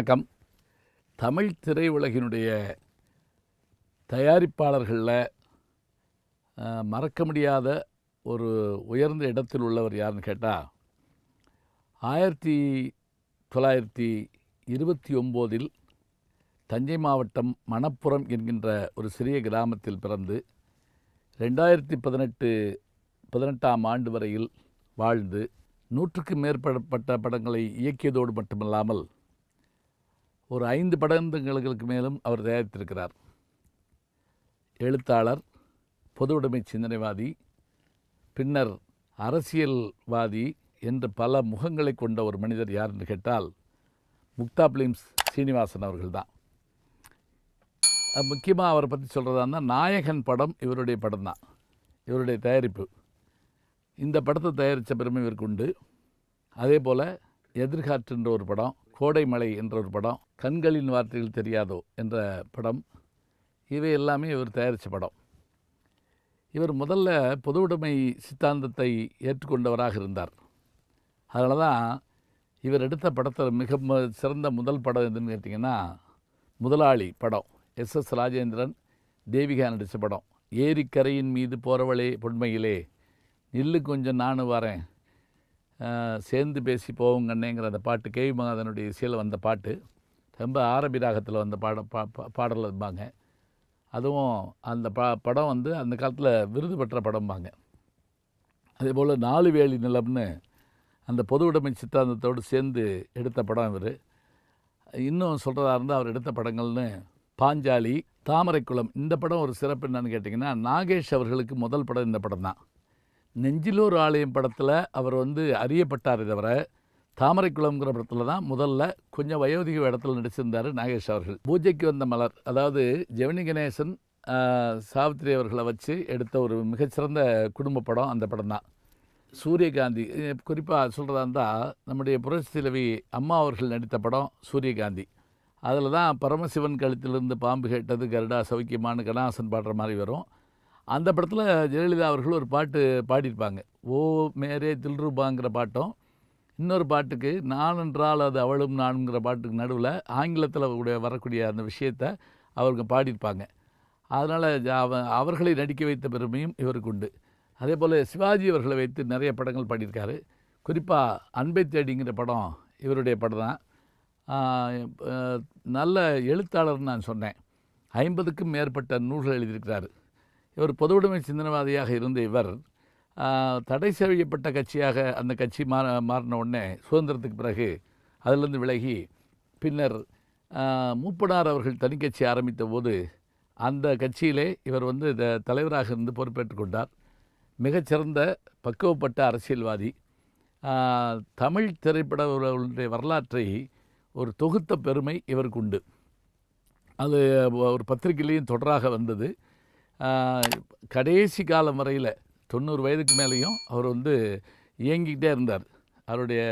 வணக்கம். தமிழ் திரையுலகினுடைய தயாரிப்பாளர்களில் மறக்க முடியாத ஒரு உயர்ந்த இடத்தில் உள்ளவர் யாருன்னு கேட்டால் ஆயிரத்தி தொள்ளாயிரத்தி இருபத்தி ஒம்போதில் தஞ்சை மாவட்டம் மணப்புறம் என்கின்ற ஒரு சிறிய கிராமத்தில் பிறந்து ரெண்டாயிரத்தி பதினெட்டு பதினெட்டாம் ஆண்டு வரையில் வாழ்ந்து நூற்றுக்கு மேற்பட்ட படங்களை இயக்கியதோடு மட்டுமல்லாமல் ஒரு ஐந்து படங்களுக்கு மேலும் அவர் தயாரித்திருக்கிறார். எழுத்தாளர் பொது உடைமை சிந்தனைவாதி பின்னர் அரசியல்வாதி என்று பல முகங்களை கொண்ட ஒரு மனிதர் யார் என்று கேட்டால் முக்தா பிலிம்ஸ் சீனிவாசன் அவர்கள்தான். முக்கியமாக அவரை பற்றி சொல்கிறதா இருந்தால் நாயகன் படம் இவருடைய படம் தான் இவருடைய தயாரிப்பு. இந்த படத்தை தயாரித்த பெருமை இவருக்கு உண்டு. அதே போல் எதிர்காற்றுன்ற ஒரு படம் கோடைமலை என்ற ஒரு படம் கண்களின் வார்த்தைகள் தெரியாதோ என்ற படம் இவை எல்லாமே இவர் தயாரித்த படம். இவர் முதல்ல பொதுவுடைமை சித்தாந்தத்தை ஏற்றுக்கொண்டவராக இருந்தார். அதனால தான் இவர் எடுத்த படத்தில் மிக ம- சிறந்த முதல் படம் எதுன்னு கேட்டிங்கன்னா முதலாளி படம் எஸ் எஸ் ராஜேந்திரன் தேவிகா நடித்த படம் ஏரிக்கரையின் மீது போகிறவளே பொன்மையிலே நில்லு கொஞ்சம் நானும் வரேன் சேர்ந்து பேசி போவோம் கண்ணேங்கிற அந்த பாட்டு கேவி மகாதனுடைய இசையில் வந்த பாட்டு. ரொம்ப ஆரம்பி ராகத்தில் வந்த பாட பா பா- பாடல் இருப்பாங்க அதுவும் அந்த ப படம் வந்து அந்த காலத்தில் விருது பெற்ற படம்பாங்க. அதே போல் நாலு வேலி நிலம்னு அந்த பொது உடைமை சித்தாந்தத்தோடு சேர்ந்து எடுத்த படம் இவர். இன்னும் சொல்கிறதா இருந்தால் அவர் எடுத்த படங்கள்னு பாஞ்சாலி தாமரைக்குளம் இந்த படம் ஒரு சிறப்பு என்னன்னு கேட்டிங்கன்னா நாகேஷ் அவர்களுக்கு முதல் படம் இந்த படம் தான் நெஞ்சிலூர் ஆலயம் படத்தில் அவர் வந்து அறியப்பட்டார் தவிர தாமரைக்குளம்ங்கிற படத்தில் தான் முதல்ல கொஞ்சம் வயோதிக இடத்துல நடிச்சிருந்தார் நாகேஷ் அவர்கள். பூஜைக்கு வந்த மலர் அதாவது ஜெமினி கணேசன் சாவித்ரி அவர்களை வச்சு எடுத்த ஒரு மிகச்சிறந்த குடும்ப படம் அந்த படம் தான். சூரியகாந்தி குறிப்பாக சொல்கிறதா இருந்தால் நம்முடைய புரட்சி தலைவி அம்மா அவர்கள் நடித்த படம் சூரியகாந்தி. அதில் தான் பரமசிவன் கழுத்திலிருந்து பாம்பு கேட்டது கருடா சௌக்கியமானு கணாசன் பாடுற மாதிரி வரும். அந்த படத்தில் ஜெயலலிதா அவர்கள் ஒரு பாட்டு பாடியிருப்பாங்க. ஓ மேரே தில்ருபாங்கிற பாட்டும். இன்னொரு பாட்டுக்கு நான் என்றால் அது அவளும் நானுங்கிற பாட்டுக்கு நடுவில் ஆங்கிலத்தில் கூட வரக்கூடிய அந்த விஷயத்தை அவருக்கு பாடியிருப்பாங்க. அதனால் அவர்களை நடிக்க வைத்த பெருமையும் இவருக்கு உண்டு. அதே போல் சிவாஜி அவர்களை வைத்து நிறைய படங்கள் பாடியிருக்காரு. குறிப்பாக அன்பை தேடிங்கிற படம் இவருடைய படம் தான். நல்ல எழுத்தாளர்னு நான் சொன்னேன். ஐம்பதுக்கும் மேற்பட்ட நூல்கள் எழுதியிருக்கிறாரு. இவர் பொதுவுடைமை சிந்தனவாதியாக சிந்தனைவாதியாக இருந்த இவர் தடை செய்யப்பட்ட கட்சியாக அந்த கட்சி மாற மாறின உடனே சுதந்திரத்துக்கு பிறகு அதிலிருந்து விலகி பின்னர் மூப்பனார் அவர்கள் தனிக்கட்சி ஆரம்பித்த போது அந்த கட்சியிலே இவர் வந்து த- தலைவராக இருந்து பொறுப்பேற்றுக் கொண்டார். மிகச்சிறந்த பக்குவப்பட்ட அரசியல்வாதி. தமிழ் திரைப்படங்களுடைய வரலாற்றை ஒரு தொகுத்த பெருமை இவருக்கு உண்டு. அது ஒரு பத்திரிகையிலையும் தொடராக வந்தது. கடைசி காலம் வரையில் தொண்ணூறு வயதுக்கு மேலேயும் அவர் வந்து இயங்கிக்கிட்டே இருந்தார். அவருடைய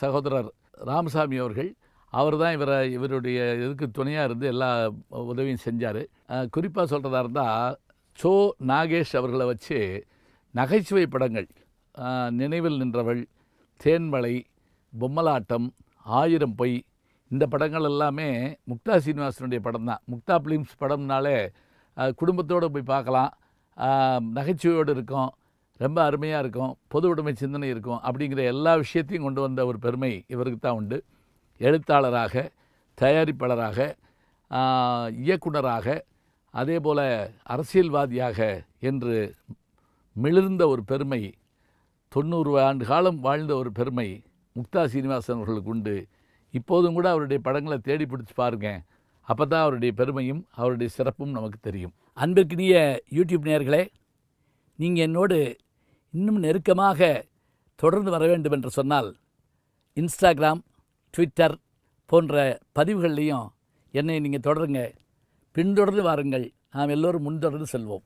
சகோதரர் ராமசாமி அவர்கள் அவர் தான் இவரை இவருடைய இதுக்கு துணையாக இருந்து எல்லா உதவியும் செஞ்சார். குறிப்பாக சொல்கிறதா இருந்தால் சோ நாகேஷ் அவர்களை வச்சு நகைச்சுவை படங்கள் நினைவில் நின்றவள் தேன்மலை பொம்மலாட்டம் ஆயிரம் பொய் இந்த படங்கள் எல்லாமே முக்தா சீனிவாசனுடைய படம் தான் முக்தா பிலிம்ஸ் படம்னாலே குடும்பத்தோடு போய் பார்க்கலாம். நகைச்சுவையோடு இருக்கும். ரொம்ப அருமையாக இருக்கும். பொது உடைமை சிந்தனை இருக்கும். அப்படிங்கிற எல்லா விஷயத்தையும் கொண்டு வந்த ஒரு பெருமை இவருக்கு தான் உண்டு. எழுத்தாளராக தயாரிப்பாளராக இயக்குனராக அதே போல் அரசியல்வாதியாக என்று மிளிர்ந்த ஒரு பெருமை தொண்ணூறு ஆண்டு காலம் வாழ்ந்த ஒரு பெருமை முக்தா சீனிவாசன் அவர்களுக்கு உண்டு. இப்போதும் கூட அவருடைய படங்களை தேடி பிடிச்சி பாருங்கள் அப்போ தான் அவருடைய பெருமையும் அவருடைய சிறப்பும் நமக்கு தெரியும். அன்பிற்கினிய யூடியூப் நேர்களே நீங்கள் என்னோடு இன்னும் நெருக்கமாக தொடர்ந்து வர வேண்டும் என்று சொன்னால் இன்ஸ்டாகிராம் ட்விட்டர் போன்ற பதிவுகள்லையும் என்னை நீங்கள் தொடருங்க. பின்தொடர்ந்து வாருங்கள். நாம் எல்லோரும் முன்தொடர்ந்து செல்வோம்.